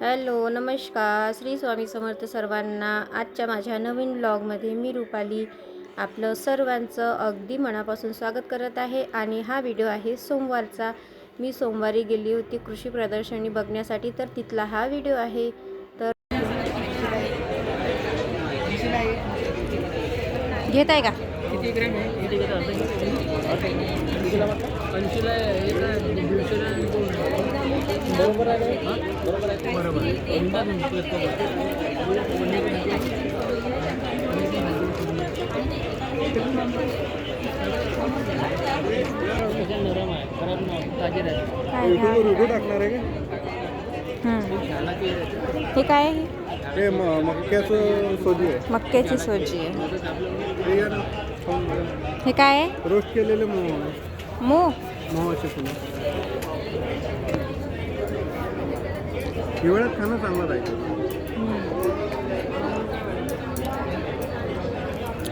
Hello नमस्कार. श्री स्वामी समर्थ सर्वांना आजच्या माझ्या नवीन ब्लॉगमध्ये मी रुपाली आपलं सर्वांचं अगदी मनापासून स्वागत करत आहे आणि हा व्हिडिओ आहे सोमवारचा. मी सोमवारी गेली होती कृषी प्रदर्शनी बघण्यासाठी तर तिथला हा व्हिडिओ आहे. तर घेत आहे का? किती ग्रॅम आहे किती ग्रॅम आहे, आहे. बरोबर आहे. काय टाकणार आहे हे काय? आहे हे मक्याचं सोजी आहे. मक्याची सोजी आहे. हे. हे काय? आहे रोस्ट केलेले मोह मो मोहाचे फुलं. हिवाळ्यात खाणं चांगलं आहे.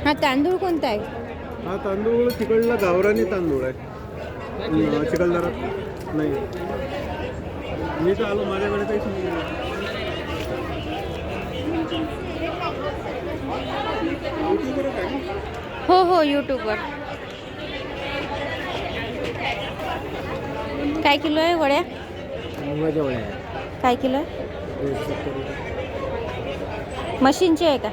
हा तांदूळ कोणता आहे? हा तांदूळ तिकडला गावरानी तांदूळ आहे. अं, चिखलदरा. नाही. मी तर आलो माझ्याकडे काहीच नाही? हो हो यूट्यूबवर काय किलो आहे वड्या? वड्या. काय किलो. मशीनची आहे का.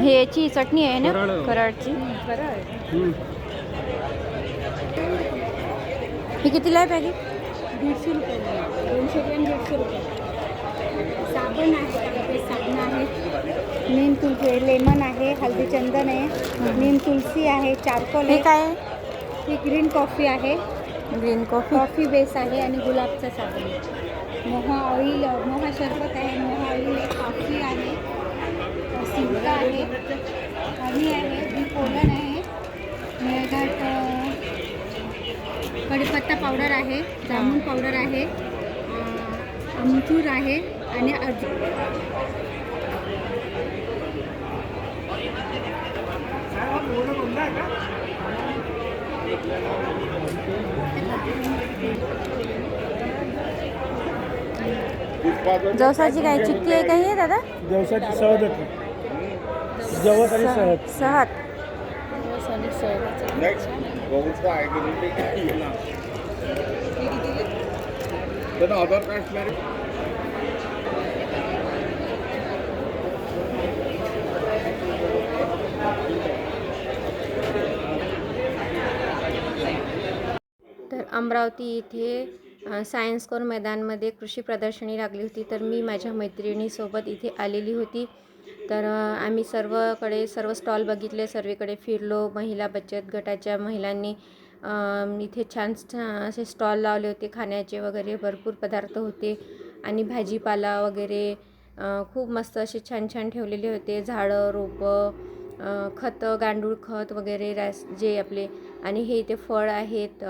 हे याची चटणी आहे ना कराड. कराडची. ही कितीला आहे पॅकेट दीडशे रुपये दोनशे ग्रॅम दीडशे रुपये साबण आहे साबण आहे नीम तुलसी लेमन आहे हल्दी चंदन आहे नीम तुलसी आहे चारकोल हे आहे. काय? ही ग्रीन कॉफी आहे. Green coffee? कॉफी बेस आहे आणि गुलाबचा साबण. आहे मोहा ऑइल मोहा शरबत आहे मोहा ऑइल आहे कॉफी आहे. सिल्का आहे हनी आहे बी पोलन आहे. मेळघाट अ, कढीपत्ता पावडर आहे जामून पावडर आहे आमचूर आहे आणि अजून जवसाची काय चिक्की आहे का ही दादा? जवसाची सहज होती जवस आणि सहज सहत आधार कार्ड तर अमरावती इथे सायन्स कोर मैदानमध्ये कृषी प्रदर्शनी लागली होती. तर मी माझ्या मैत्रिणीसोबत इथे आलेली होती. तर आम्ही सर्वकडे सर्व स्टॉल बघितले. सर्वीकडे फिरलो. महिला बचत गटाच्या महिलांनी इथे छान छान असे स्टॉल लावले होते. खाण्याचे वगैरे भरपूर पदार्थ होते. आणि भाजीपाला वगैरे खूप मस्त असे छान छान ठेवलेले होते. झाडं रोपं खतं गांडूळ खत वगैरे रास जे आपले आणि हे इथे फळ आहेत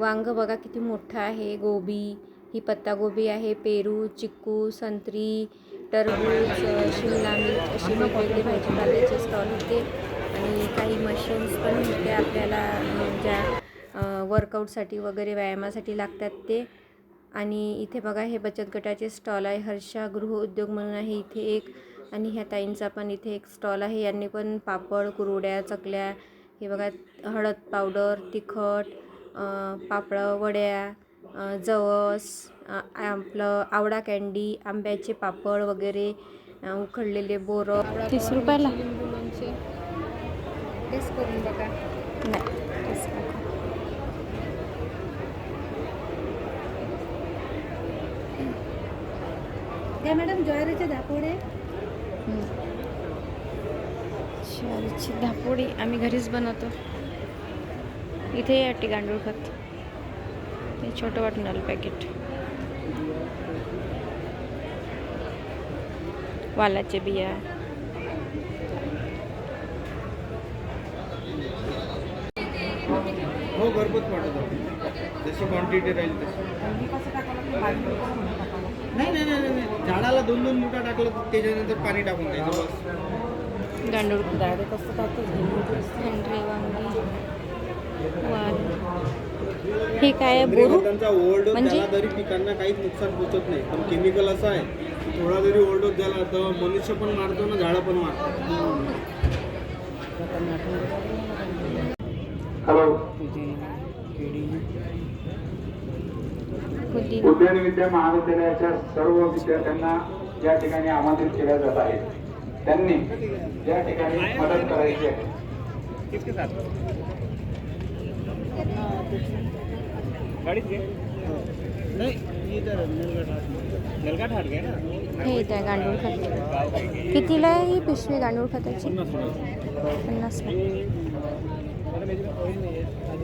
वांग बघा किती मोठं आहे. गोबी ही पत्तागोबी आहे पेरू चिक्कू संत्री टरबूज शिमला मिर्च अशी वेगवेगळी भाजीपाल्याचे स्टॉल होते. आणि काही मशीन्स पण होते आपल्याला ज्या वर्कआउटसाठी वगैरे व्यायामासाठी लागतात ते. आणि इथे बघा हे बचत गटाचे स्टॉल आहे. हर्षा गृह उद्योग म्हणून आहे इथे एक. आणि ह्या ताईंचा पण इथे एक स्टॉल आहे. यांनी पण पापड कुरवड्या चकल्या हे बघा हळद पावडर तिखट पापडं वड्या जवस आपलं आवडा कँडी आंब्याचे पापड वगैरे उकडलेले बोरं. तीस रुपयाला. टेस्ट करून बघा. नाही. मॅडम ज्वारीचे धापोडे. ज्वारीची धापोडी आम्ही घरीच बनवतो. इथे या गांडूळ खत. हे छोटं वाटून आलं पॅकेट वालाचे बिया. हो घरपोच पाठवतो. जशी क्वांटिटी राहील तशी. नाही नाही नाही नाही. झाडाला दोन दोन मुठा टाकलं तर त्याच्यानंतर पाणी टाकून द्यायचं बस. गांडूळ. डायरेक्ट असतं टाकतो पांढरे वांगी. हे काय बोरू म्हणजे? झाला तरी पिकांना काहीच नुकसान पोचत नाही पण केमिकल असं आहे थोडा जरी ओव्हरडोस झाला तर मनुष्य पण मारतो ना झाडं पण मारतो. उद्यान विद्या महाविद्यालयाच्या सर्व विद्यार्थ्यांना या ठिकाणी आमंत्रित केल्या जात आहे त्यांनी या ठिकाणी मदत करायची आहे. हे इथे आहे गांडूळ खत कितीला आहे ही पिशवी गांडूळ खताची पन्नास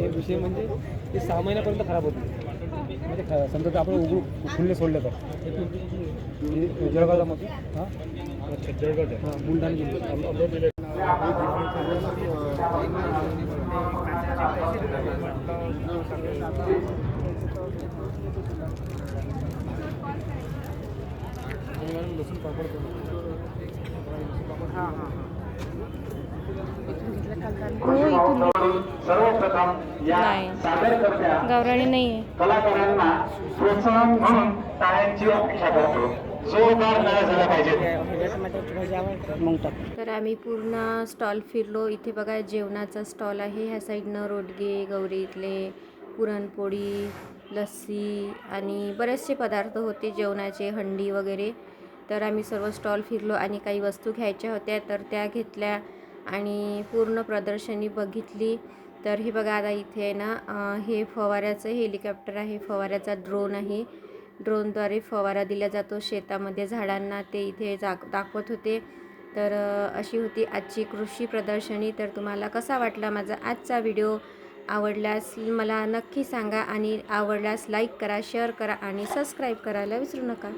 विषय म्हणजे ते सहा महिन्यापर्यंत खराब होत. नाही म्हणजे समजा जर आपण उघडू खुल्ले सोडले तर. हे जळगावचा मग? हाँ? जळगाव हाँ बुलढाणा जिल्ह्यात. लसूण पापड हो घेतली. सर्वप्रथम गावराणी नाही कलाकारांना प्रोत्साहन म्हणून टाळ्यांची अपेक्षा करतो झाला पाहिजे. तर आम्ही पूर्ण स्टॉल फिरलो. इथे बघा जेवणाचा स्टॉल आहे. ह्या साईडनं रोडगे गौरी इथले पुरणपोळी लस्सी आणि बरेचसे पदार्थ होते जेवणाचे हंडी वगैरे. तर आम्ही सर्व स्टॉल फिरलो आणि काही वस्तू घ्यायच्या होत्या तर त्या घेतल्या आणि पूर्ण प्रदर्शनी बघितली. तर हे बघा आता इथे आहे ना हे फवाऱ्याचं हेलिकॉप्टर आहे. फवाऱ्याचा ड्रोन आहे. ड्रोनद्वारे फवारा दिला जातो. शेतामध्ये झाडांना ते इथे जाग दाखवत होते. तर अशी होती आजची कृषी प्रदर्शनी. तर तुम्हाला कसा वाटला माझा आजचा व्हिडिओ? आवडल्यास मला नक्की सांगा आणि आवडल्यास लाईक करा शेअर करा आणि सबस्क्राईब करायला विसरू नका.